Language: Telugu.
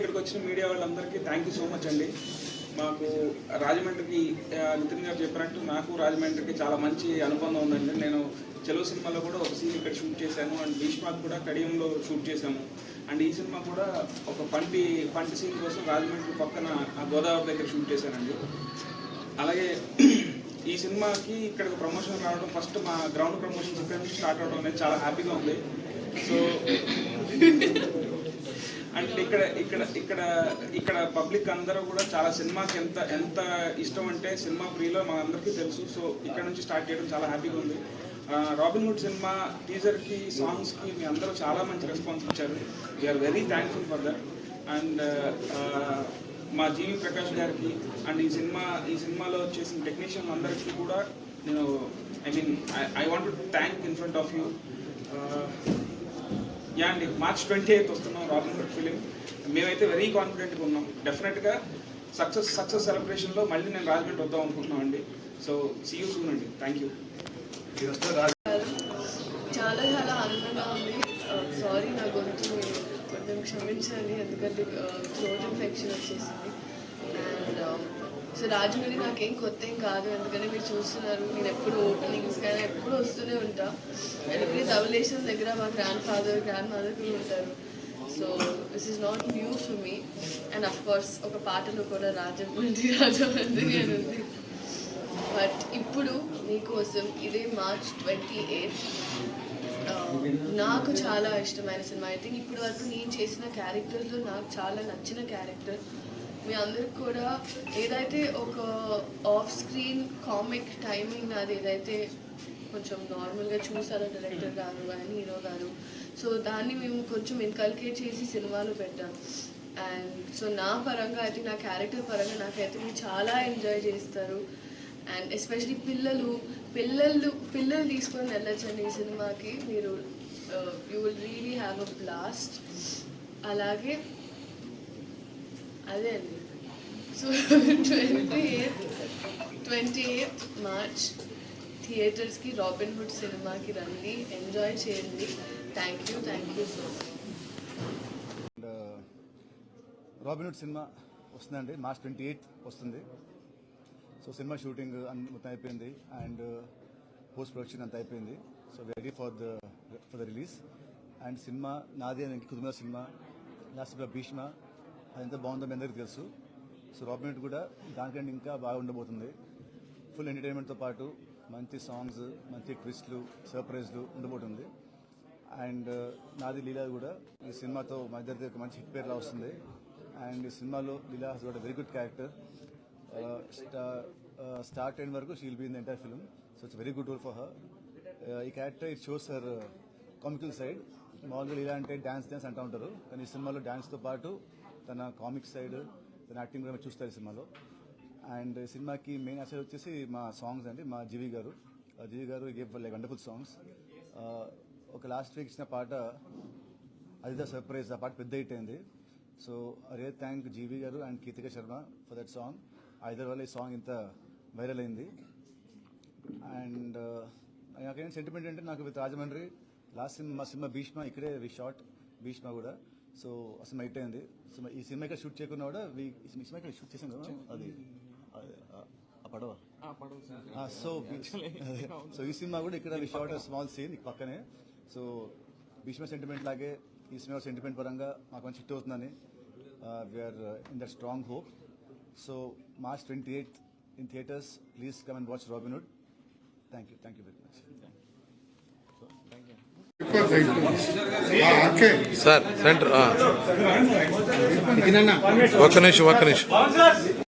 ఇక్కడికి వచ్చిన మీడియా వాళ్ళందరికీ థ్యాంక్ యూ సో మచ్ అండి. మాకు రాజమండ్రికి నితిన్ గారు చెప్పినట్టు నాకు రాజమండ్రికి చాలా మంచి అనుబంధం ఉందండి. నేను చెలో సినిమాలో కూడా ఒక సీన్ ఇక్కడ షూట్ చేశాను అండ్ భీష్మాక్ కూడా కడియంలో షూట్ చేశాము. అండ్ ఈ సినిమా కూడా ఒక పంటి పంటి సీన్ కోసం రాజమండ్రి పక్కన ఆ గోదావరి దగ్గర షూట్ చేశానండి. అలాగే ఈ సినిమాకి ఇక్కడ ప్రమోషన్ రావడం ఫస్ట్ మా గ్రౌండ్ ప్రమోషన్స్ ఇక్కడ నుంచి స్టార్ట్ అవడం అనేది చాలా హ్యాపీగా ఉంది. సో ఇక్కడ ఇక్కడ ఇక్కడ ఇక్కడ పబ్లిక్ అందరూ కూడా చాలా సినిమాకి ఎంత ఎంత ఇష్టం అంటే సినిమా ప్రియులో మా అందరికీ తెలుసు. సో ఇక్కడ నుంచి స్టార్ట్ చేయడం చాలా హ్యాపీగా ఉంది. రాబిన్ హుడ్ సినిమా టీజర్కి సాంగ్స్కి మీ అందరూ చాలా మంచి రెస్పాన్స్ ఇచ్చారు. We're very thankful for that and మా జీవి ప్రకాష్ గారికి అండ్ ఈ సినిమా ఈ సినిమాలో చేసిన టెక్నీషియన్ అందరికీ కూడా నేను I mean I want to thank in front of you yeah అండి మార్చ్ ట్వంటీ ఎయిత్ వస్తున్నాం రాబిన్ హుడ్ ఫిలిం మేమైతే వెరీ కాన్ఫిడెంట్గా ఉన్నాం. డెఫినెట్గా సక్సెస్ సక్సెస్ సెలబ్రేషన్లో మళ్ళీ నేను రాజమండ్రి వద్దాం అనుకుంటున్నాం అండి. సో సీ యూ సూన్ అండి. థ్యాంక్ యూ చాలా చాలా ఆనందంగా ఉంది. సారీ నా గొంతు కొంచెం క్షమించాలి ఎందుకంటే థ్రోట్ ఇన్ఫెక్షన్ వచ్చేసింది. సో రాజమండ్రి నాకేం కొత్త ఏం కాదు. ఎందుకంటే మీరు చూస్తున్నారు. నేను ఎప్పుడు ఓపెనింగ్స్ కానీ ఎప్పుడు వస్తూనే ఉంటా. ఎవ్రీ ధవలేషన్ దగ్గర మా గ్రాండ్ ఫాదర్ గ్రాండ్ మదర్ కూడా ఉంటారు. So this is not new for me and of course ఒక పాటలో కూడా రాజమండ్రి రాజమండ్రి అని ఉంది. బట్ ఇప్పుడు మీకోసం ఇదే మార్చ్ ట్వంటీ ఎయిత్ నాకు చాలా ఇష్టమైన సినిమా. ఐ థింక్ ఇప్పటి వరకు నేను చేసిన క్యారెక్టర్లో నాకు చాలా నచ్చిన క్యారెక్టర్ మీ అందరికి కూడా ఏదైతే ఒక ఆఫ్ స్క్రీన్ కామిక్ టైమింగ్ నాది ఏదైతే కొంచెం నార్మల్గా చూసారో డైరెక్టర్ గారు కానీ హీరో గారు సో దాన్ని మేము కొంచెం ఇన్కల్కేట్ చేసి సినిమాలు పెట్టాం. అండ్ సో నా పరంగా అయితే నా క్యారెక్టర్ పరంగా నాకైతే మీరు చాలా ఎంజాయ్ చేస్తారు. అండ్ ఎస్పెషలీ పిల్లలు పిల్లలు పిల్లలు తీసుకొని వెళ్ళొచ్చండి ఈ సినిమాకి. మీరు you will really have a blast అలాగే అదే అండి. So twenty eighth twenty eighth March థియేటర్స్కి రాబిన్ హుడ్ సినిమాకి రండి ఎంజాయ్ చేయండి. Thank you thank you so much Robin Robin Hood cinema వస్తుందండి మార్చ్ ట్వంటీ ఎయిత్ వస్తుంది. సో సినిమా షూటింగ్ అన్ని మొత్తం అయిపోయింది. అండ్ uh, పోస్ట్ ప్రొడక్షన్ అంతా అయిపోయింది. So ready for the for the release and cinema నాది అని కుటుంబ సినిమా లాస్ట్ భీష్మ. అది ఎంత బాగుందో మీ అందరికీ తెలుసు. సో రాబినెట్ కూడా దానికంటే ఇంకా బాగా ఉండబోతుంది. ఫుల్ ఎంటర్టైన్మెంట్తో పాటు మంచి సాంగ్స్ మంచి ట్విస్ట్లు సర్ప్రైజ్లు ఉండబోతుంది. అండ్ uh, నాది లీలా కూడా ఈ సినిమాతో మా ఇద్దరిది ఒక మంచి హిట్ పేర్లా వస్తుంది. అండ్ ఈ సినిమాలో Leela has got very good character start అయిన వరకు she'll be in the entire film so it's very good role for her ఈ character it shows her comical side మామూలుగా లీలా అంటే డ్యాన్స్ డ్యాన్స్ అంటూ ఉంటారు. కానీ ఈ సినిమాలో డ్యాన్స్తో పాటు తన కామిక్ సైడ్ తన యాక్టింగ్ కూడా చూస్తారు సినిమాలో. అండ్ సినిమాకి మెయిన్ అసైడ్ వచ్చేసి మా సాంగ్స్ అండి మా జీవి గారు. జీవి గారు గేవ్ లైక్ వండర్ఫుల్ సాంగ్స్ ఒక లాస్ట్ వీక్ ఇచ్చిన పాట అది సర్ప్రైజ్ ఆ పాట పెద్ద హిట్ అయింది. సో అరే థ్యాంక్ జీవి గారు and Ketika Sharma for that song either వల్ల ఈ సాంగ్ ఇంత వైరల్ అయింది. అండ్ నాకేం సెంటిమెంట్ అంటే నాకు విత్ రాజమండ్రి లాస్ట్ సినిమా మా సినిమా భీష్మ ఇక్కడే వి షార్ట్ భీష్మ కూడా. సో అసలు హిట్ అయింది. సో ఈ సినిమా ఇక్కడ షూట్ చేయకుండా కూడా ఈ సినిమా ఇక్కడ షూట్ చేసాం కదా అది. ఆ- ఆ పడవ. సో సో ఈ సినిమా కూడా ఇక్కడ షార్ట్ స్మాల్ సీన్ పక్కనే. సో భీష్మ సెంటిమెంట్ లాగే ఈ సినిమా సెంటిమెంట్ పరంగా మాకు మంచి హిట్ అవుతుందని we are in that strong hope so March twenty eighth in theatres please come and watch Robinhood thank you thank you very much sir centre ఆ. ఒక్క నిమిషం ఒక్క నిమిషం